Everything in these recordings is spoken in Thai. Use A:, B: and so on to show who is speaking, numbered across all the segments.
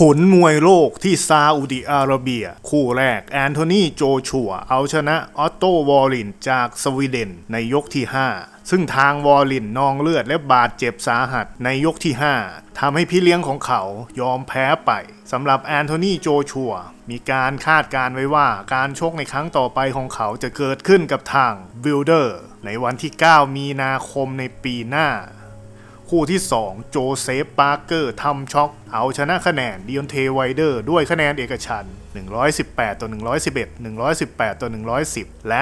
A: ผลมวยโลกที่ซาอุดิอาระเบีย คู่แรก แอนโทนีโจชัว เอาชนะออตโตวอลินจากสวีเดนในยกที่ 5 ซึ่งทางวอลินนองเลือดและบาดเจ็บสาหัสในยกที่ 5 ทำให้พี่เลี้ยงของเขายอมแพ้ไปสำหรับแอนโทนีโจชัว มีการคาดการไว้ว่าการชกในครั้งต่อไปของเขาจะเกิดขึ้นกับทางวิลเดอร์ในวันที่ 9 มีนาคมในปีหน้า คู่ที่ 2 โจเซฟปาร์เกอร์ทำช็อก เอาชนะคะแนนดิออนเทไวเดอร์ด้วยคะแนนเอกฉัน 118 ต่อ 111 118 ต่อ 110 และ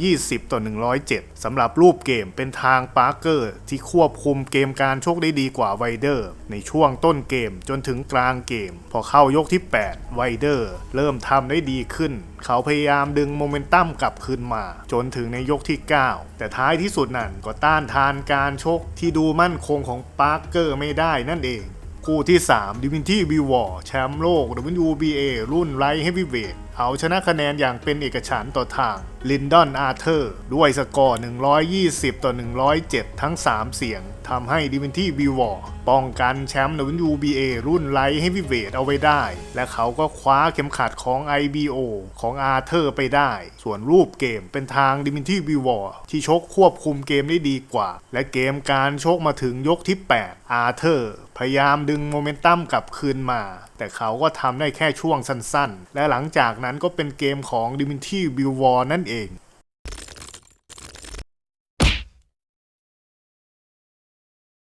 A: 120 ต่อ 107สำหรับรูปเกมเป็นทางปาร์เกอร์ที่ควบคุมเกมการโชกได้ดีกว่าไวเดอร์ ในช่วงต้นเกมจนถึงกลางเกม พอเข้ายกที่ 8 ไวเดอร์ เริ่มทำได้ดีขึ้น เขาพยายามดึงโมเมนตัมกลับคืนมา จนถึงในยกที่ 9 แต่ท้ายที่สุดนั่นก็ต้านทานการชกที่ดูมั่นคงของปาร์เกอร์ไม่ได้นั่นเองคู่ที่ 3 ดิวินที่วีวอร์แชมป์โลก WBA รุ่นไลท์เฮฟวีเวทเอาชนะคะแนนอย่างเป็นเอกฉันต่อทางลินดอนอาร์เธอร์ ด้วยสกอร์ 120 ต่อ 107 ทั้ง 3 เสียงทำให้ดิวินที่วีวอร์ป้องกันแชมป์ WBA รุ่นไลท์เฮฟวีเวทเอาไว้ได้ และเขาก็คว้าเข็มขัดของ IBO ของอาร์เธอร์ไปได้ ส่วนรูปเกมเป็นทางดิมินที่วีวอร์ที่ชกควบคุมเกมได้ดีกว่า และเกมการชกมาถึงยกที่ 8 อาร์เธอร์ พยายามดึงโมเมนตัมกลับคืนมา แต่เขาก็ทำได้แค่ช่วงสั้นๆ และหลังจากนั้นก็เป็นเกมของดิมินทีบิววอร์นั่นเอง